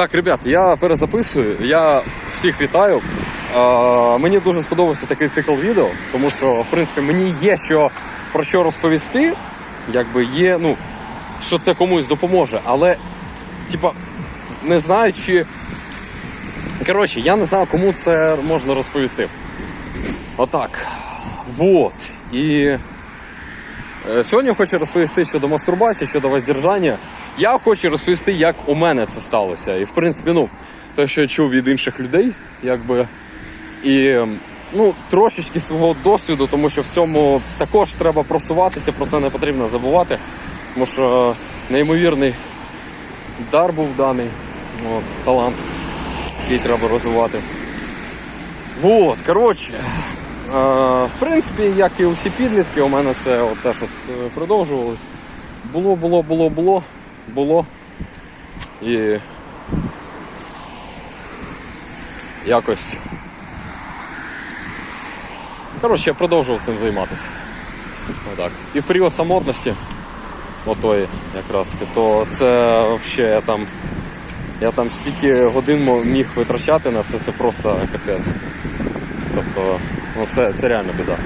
Так, ребят, я перезаписую. Я всіх вітаю. Е, мені дуже сподобався такий цикл відео, тому що, в принципі, мені є що про що розповісти. Якби є, ну, що це комусь допоможе, але, типа, не знаю, чи. Коротше, я не знаю, кому це можна розповісти. Отак. Вот. І е, сьогодні хочу розповісти щодо мастурбації, щодо воздержання. Я хочу розповісти, як у мене це сталося. І в принципі, ну, те, що я чув від інших людей, якби. І ну, трошечки свого досвіду, тому що в цьому також треба просуватися, про це не потрібно забувати. Тому що неймовірний дар був даний, от, талант, який треба розвивати. Вот, коротше. Е, в принципі, як і усі підлітки, у мене це от теж от е, продовжувалось. Було, було, було, було, було. І якось. Коротше, я продовжував цим займатися. Отак. І в період самотності, отої якраз таки, то це взагалі я там. Я там стільки годин міг витрачати на це, це просто капець. Тобто, ну це, це реально біда.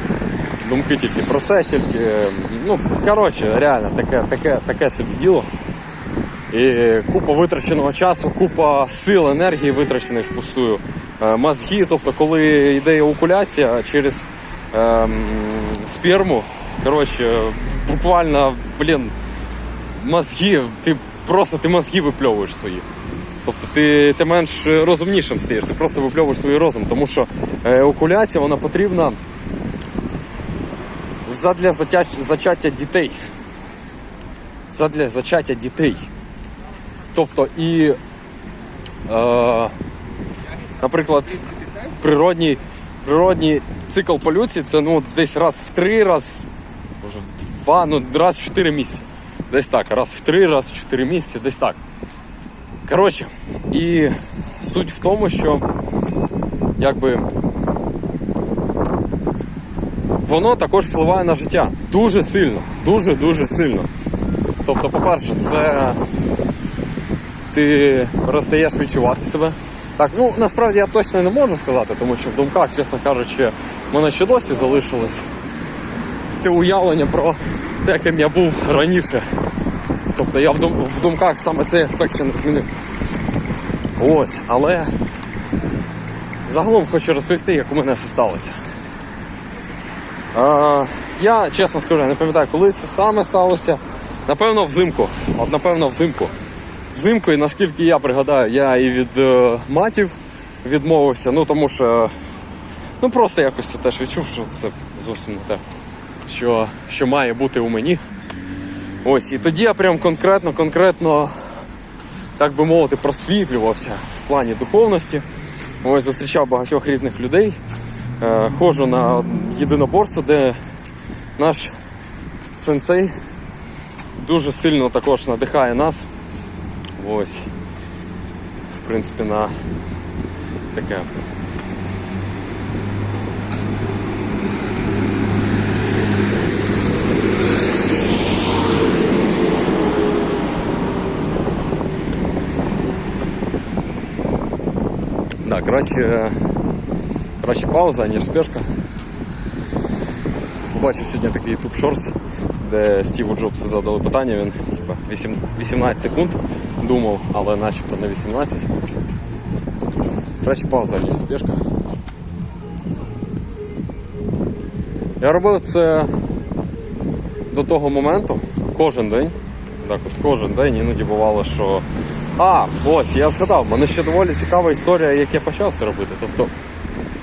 Думки тільки про це, тільки. Ну, коротше, реально, таке, таке, таке собі діло. І купа витраченого часу, купа сил, енергії витрачених впустую. Е, Мозги, тобто, коли йде еякуляція через ем, сперму, коротше, буквально, блін, мозги, ти просто ти мозги випльовуєш свої. Тобто ти, ти менш розумнішим стаєш, ти просто випльовуєш свій розум, тому що е, еякуляція вона потрібна задля зачаття дітей. Задля зачаття дітей. Тобто і, е, наприклад, природній, природній цикл полюції це ну, десь раз в три, раз, може, два, ну раз в чотири місяці. Десь так, раз в три, раз в чотири місяці, десь так. Коротше, і суть в тому, що якби воно також впливає на життя дуже сильно, дуже-дуже сильно. Тобто, по-перше, це ти перестаєш відчувати себе. Так, ну насправді я точно не можу сказати, тому що в думках, чесно кажучи, в мене ще досі залишилось те уявлення про те, ким я був раніше. Тобто я в, дум, в думках саме цей аспект ще не змінив. Ось, але загалом хочу розповісти, як у мене все сталося. А, я чесно скажу, не пам'ятаю, коли це саме сталося. Напевно, взимку. От напевно, взимку. Взимку, і наскільки я пригадаю, я і від е, матів відмовився, ну тому що ну просто якось це теж відчув, що це зовсім не те, що, що має бути у мені. Ось, і тоді я прям конкретно, конкретно, так би мовити, просвітлювався в плані духовності. Ось зустрічав багатьох різних людей. Е, ходжу на єдиноборство, де наш сенсей дуже сильно також надихає нас. Ось, в принципі, на таке. Да, краще, краще пауза, ніж спешка. Побачив сьогодні такий YouTube Shorts, де Стіву Джобсу задали питання, він типа, 18 секунд думав, але начебто не 18. Краще пауза, ніж спешка. Я робив це до того моменту кожен день. Так от кожен день іноді бувало, що. А, ось, я згадав, мене ще доволі цікава історія, як я почав це робити. Тобто,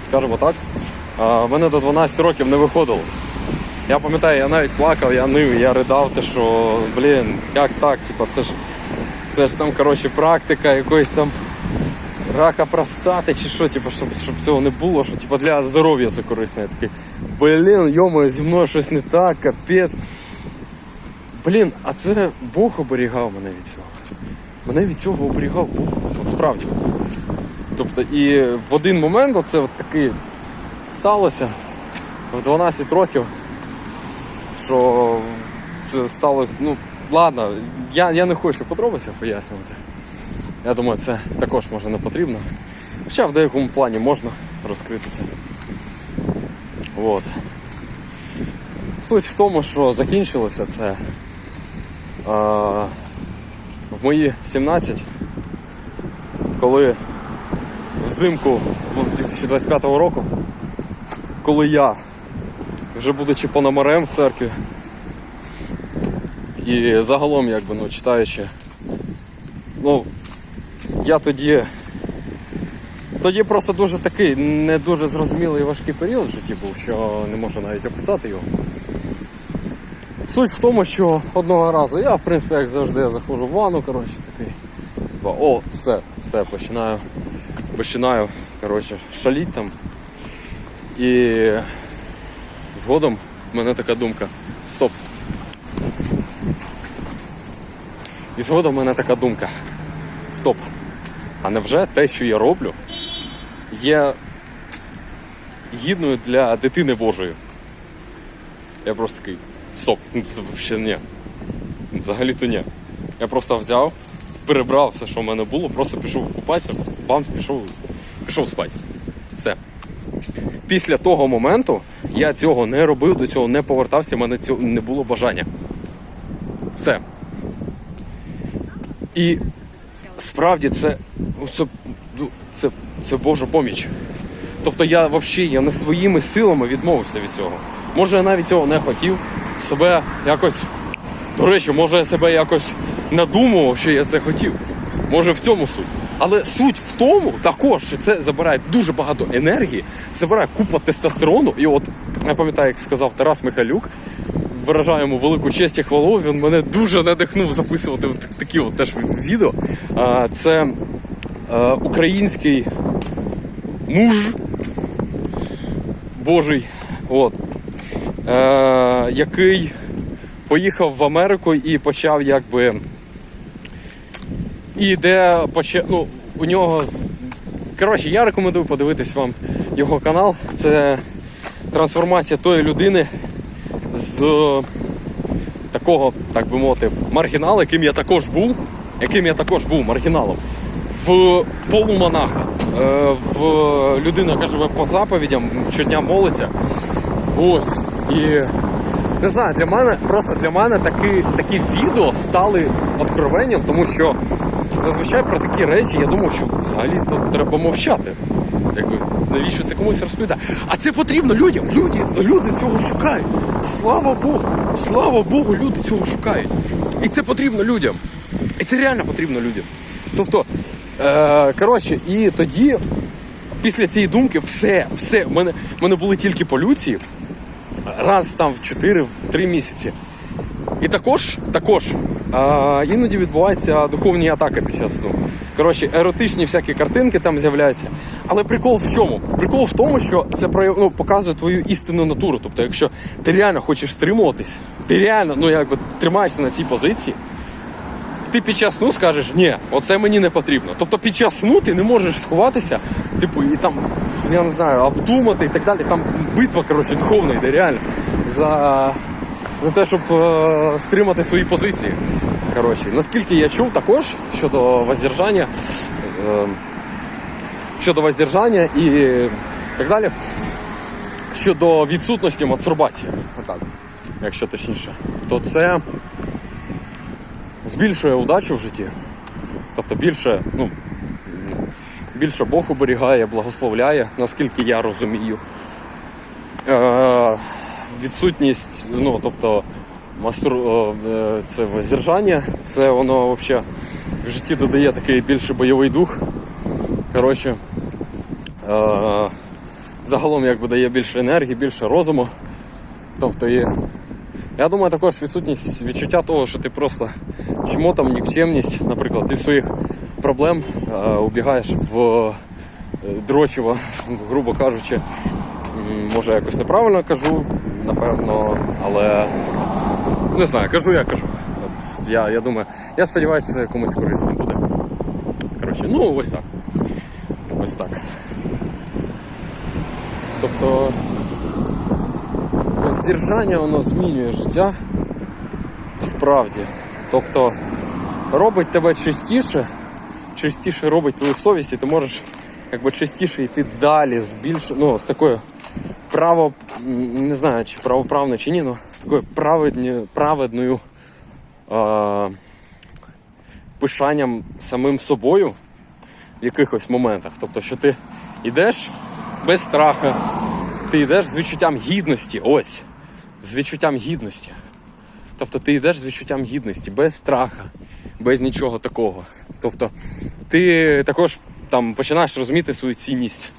скажімо так, в мене до 12 років не виходило. Я пам'ятаю, я навіть плакав, я нив, я ридав, те, що, блін, як так, типа, це ж це ж там, коротше, практика якоїсь там рака простати чи що, типу, щоб, щоб цього не було, що типу, для здоров'я це корисно. Я такий, блін, йомо, зі мною щось не так, капець. Блін, а це Бог оберігав мене від цього. Мене від цього оберігав Бог. От справді. Тобто, і в один момент оце от таки сталося в 12 років, що це сталося, ну, ладно, я, я не хочу подробиці пояснювати. Я думаю, це також може не потрібно. Хоча в деякому плані можна розкритися. От. Суть в тому, що закінчилося це е, в мої 17, коли взимку 2025 року, коли я, вже будучи пономарем в церкві, і загалом, якби, ну, читаючи, ну, я тоді. Тоді просто дуже такий не дуже зрозумілий і важкий період в житті був, що не можу навіть описати його. Суть в тому, що одного разу я, в принципі, як завжди, заходжу в ванну, коротше, такий. О, все, все, починаю. Починаю, коротше, шаліть там. І згодом в мене така думка. Стоп. І згодом в мене така думка. Стоп. А невже те, що я роблю, є гідною для дитини Божої? Я просто такий. Стоп, ну взагалі ні. Взагалі-то ні. Я просто взяв, перебрав все, що в мене було, просто пішов купатися, бам, пішов, пішов спати. Все. Після того моменту я цього не робив, до цього не повертався, в мене цього не було бажання. Все. І справді це, ну, це, ну, це, це Божа поміч. Тобто я взагалі я не своїми силами відмовився від цього. Може, я навіть цього не хотів. Себе якось. До речі, може я себе якось надумував, що я це хотів. Може в цьому суть. Але суть в тому також, що це забирає дуже багато енергії, забирає купа тестостерону. І от я пам'ятаю, як сказав Тарас Михайлюк, виражаю йому велику честь і хвалу. Він мене дуже надихнув записувати такі от теж відео. Це український муж Божий, от, е, який поїхав в Америку і почав якби. І де. Ну, у нього. Коротше, я рекомендую подивитись вам його канал. Це трансформація тої людини з такого, так би мовити, маргінала, яким я також був, яким я також був маргіналом, в полумонаха, е, в людину, яка живе по заповідям, щодня молиться. Ось. І не знаю, для мене просто для мене такі, такі відео стали откровенням, тому що зазвичай про такі речі я думав, що взагалі то треба мовчати. Якби, навіщо це комусь розповідати? А це потрібно людям. Люди, люди цього шукають. Слава Богу! Слава Богу, люди цього шукають. І це потрібно людям. І це реально потрібно людям. Тобто, е, коротше, і тоді, після цієї думки, все, все, в мене, мене були тільки полюції раз там в 4 в 3 місяці. І також, також а, іноді відбуваються духовні атаки під час сну. Коротше, еротичні всякі картинки там з'являються. Але прикол в чому? Прикол в тому, що це ну, показує твою істинну натуру. Тобто, якщо ти реально хочеш стримуватись, ти реально ну, якби, тримаєшся на цій позиції, ти під час сну скажеш, ні, оце мені не потрібно. Тобто під час сну ти не можеш сховатися, типу, і там, я не знаю, обдумати і так далі. Там битва, коротше, духовна йде реально. За, за те, щоб е, стримати свої позиції. Коротше, наскільки я чув також щодо воздержання, е, щодо воздержання і так далі. Щодо відсутності мастурбації, отак, якщо точніше, то це збільшує удачу в житті. Тобто більше, ну, більше Бог оберігає, благословляє, наскільки я розумію. Е, відсутність, ну, тобто, мастур, е, це воздержання, це воно взагалі в житті додає такий більший бойовий дух. Коротше, е, загалом якби дає більше енергії, більше розуму. Тобто і я думаю, також відсутність відчуття того, що ти просто чмотом, нікчемність, наприклад, ти своїх проблем е, убігаєш в е, грубо кажучи. Може, якось неправильно кажу, напевно, але не знаю, кажу, я кажу. От я, я думаю, я сподіваюся, комусь корисно буде. Коротше, ну ось так. Ось так. Тобто Воздержання воно змінює життя. Справді. Тобто робить тебе чистіше, частіше робить твою совість, і ти можеш якби частіше йти далі з більш, ну, з такою право, не знаю, чи правоправною чи ні, ну, такою праведні, праведною е, пишанням самим собою в якихось моментах. Тобто, що ти йдеш без страха, ти йдеш з відчуттям гідності. Ось. З відчуттям гідності. Тобто ти йдеш з відчуттям гідності, без страха, без нічого такого. Тобто ти також там починаєш розуміти свою цінність.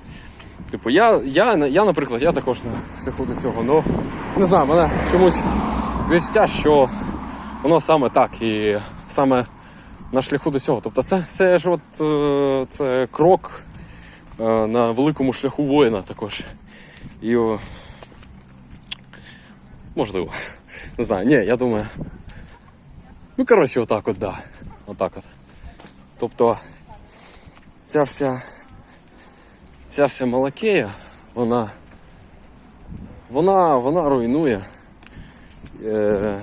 Типу, я, я, я, наприклад, я також на шляху до цього. Ну, не знаю, мене чомусь відчуття, що воно саме так і саме на шляху до цього. Тобто це, це ж от е, це крок на великому шляху воїна також. І о, можливо. Не знаю, ні, я думаю. Ну, коротше, отак от, да. Отак от. Тобто ця вся ця вся малакея, вона вона, вона руйнує. Е,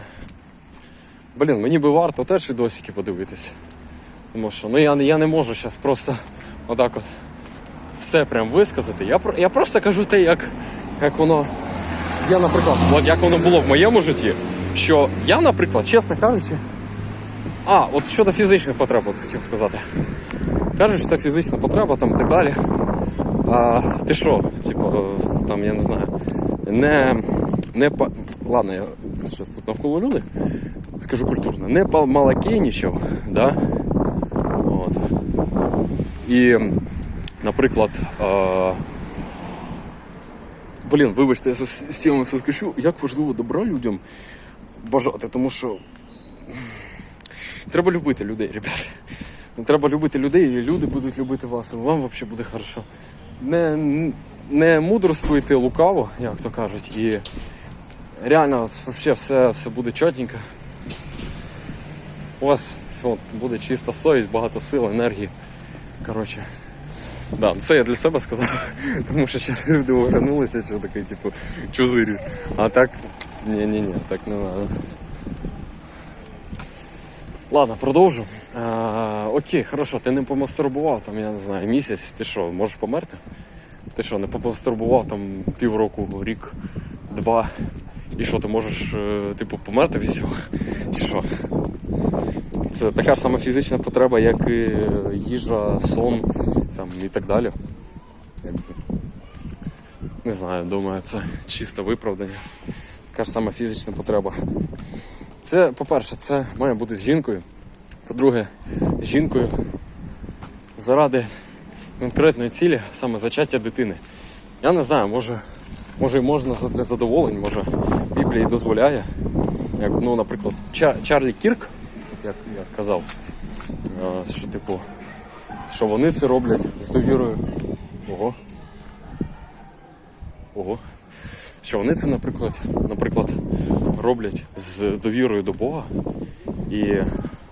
блін, мені би варто теж відосики подивитися. Тому що ну, я, я не можу зараз просто отак от все прям висказати. Я, я просто кажу те, як, як воно. Я, наприклад, от як воно було в моєму житті, що я, наприклад, чесно кажучи. А, от щодо фізичних потреб, от хотів сказати. Кажуть, що це фізична потреба там і так далі. А ти що, типу, там, я не знаю, не. не по... Ладно, я щось тут навколо люди. Скажу культурно, не помалакейнічав, да? От. І, наприклад, а... блін, вибачте, я з темою соскочу, як важливо добра людям бажати, тому що треба любити людей, ребята. Треба любити людей, і люди будуть любити вас, і вам взагалі буде хорошо. Не, не мудрствуйте лукаво, як то кажуть, і реально вообще все, все буде чотенько. У вас от, буде чиста совість, багато сил, енергії. Коротше. Да, ну це я для себе сказав, тому що зараз люди повернулися, що таке, типу, чузирі. А так, ні-ні-ні, так не треба. Ладно, продовжу. А, окей, хорошо, ти не помастурбував там, я не знаю, місяць, ти що, можеш померти? Ти що, не помастурбував там півроку, рік, два. І що, ти можеш, е, типу, померти від цього? Чи що? Це така ж сама фізична потреба, як і е, їжа, сон там, і так далі. Не знаю, думаю, це чисте виправдання. Така ж сама фізична потреба. Це, по-перше, це має бути з жінкою. По-друге, з жінкою заради конкретної цілі, саме зачаття дитини. Я не знаю, може, може і можна для задоволень, може Біблія і дозволяє. Як, ну, наприклад, Чарлі Кірк, як я казав, е, що типу, що вони це роблять з довірою. Ого. Ого. Що вони це, наприклад, наприклад, роблять з довірою до Бога і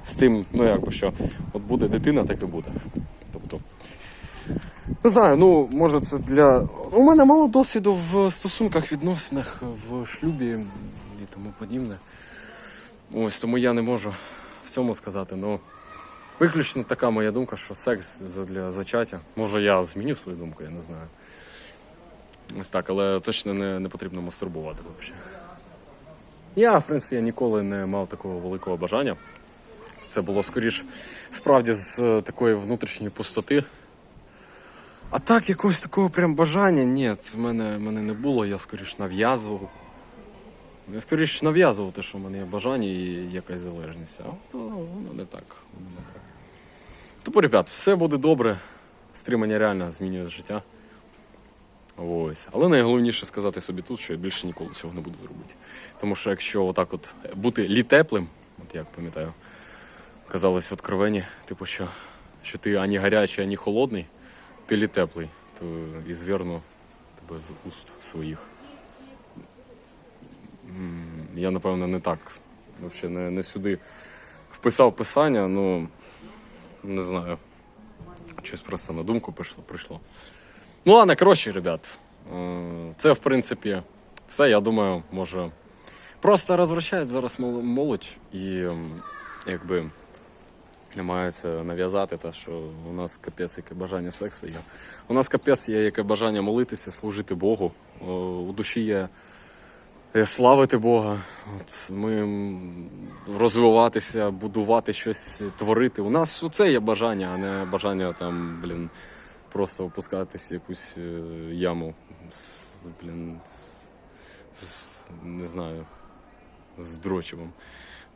з тим, ну якби що, от буде дитина, так і буде. Тобто, не знаю, ну може це для. У мене мало досвіду в стосунках, відносинах, в шлюбі і тому подібне. Ось тому я не можу в цьому сказати. Ну, виключно така моя думка, що секс для зачаття. Може я зміню свою думку, я не знаю. Ось так, але точно не, не потрібно мастурбувати взагалі. Я, в принципі, я ніколи не мав такого великого бажання. Це було скоріш справді з е, такої внутрішньої пустоти. А так, якогось такого прям бажання, ні, в мене, мене не було, я скоріш нав'язував. Я скоріш нав'язував те, що в мене є бажання і якась залежність. А то воно не так. Воно. Тому, ребят, все буде добре. Стримання реально змінює життя. Ось. Але найголовніше сказати собі тут, що я більше ніколи цього не буду робити. Тому що якщо отак от бути літеплим, от як пам'ятаю, казалось в откровенні, типу, що, що ти ані гарячий, ані холодний, ти літеплий, то і зверну тебе з уст своїх. Я, напевно, не так. Взагалі не, не сюди вписав писання, ну не знаю. Щось просто на думку прийшло. прийшло. Ну ладно, коротше, ребят. е, Це, в принципі, все, я думаю, може. Просто розвращають зараз мол- молодь і якби намагаються нав'язати те, що у нас капець яке бажання сексу є. У нас капець є яке бажання молитися, служити Богу. У душі є славити Бога. От ми розвиватися, будувати щось, творити. У нас оце є бажання, а не бажання там, блін, просто опускатись в якусь е, яму. Блін, не знаю, з дрочевом.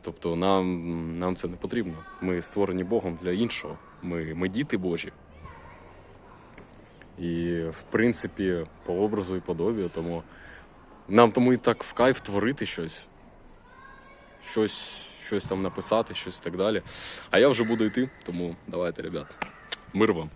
Тобто нам, нам це не потрібно. Ми створені Богом для іншого. Ми, ми діти Божі. І в принципі, по образу і подобію, тому нам тому і так в кайф творити щось. Щось, щось там написати, щось і так далі. А я вже буду йти, тому давайте, ребят. Мир вам.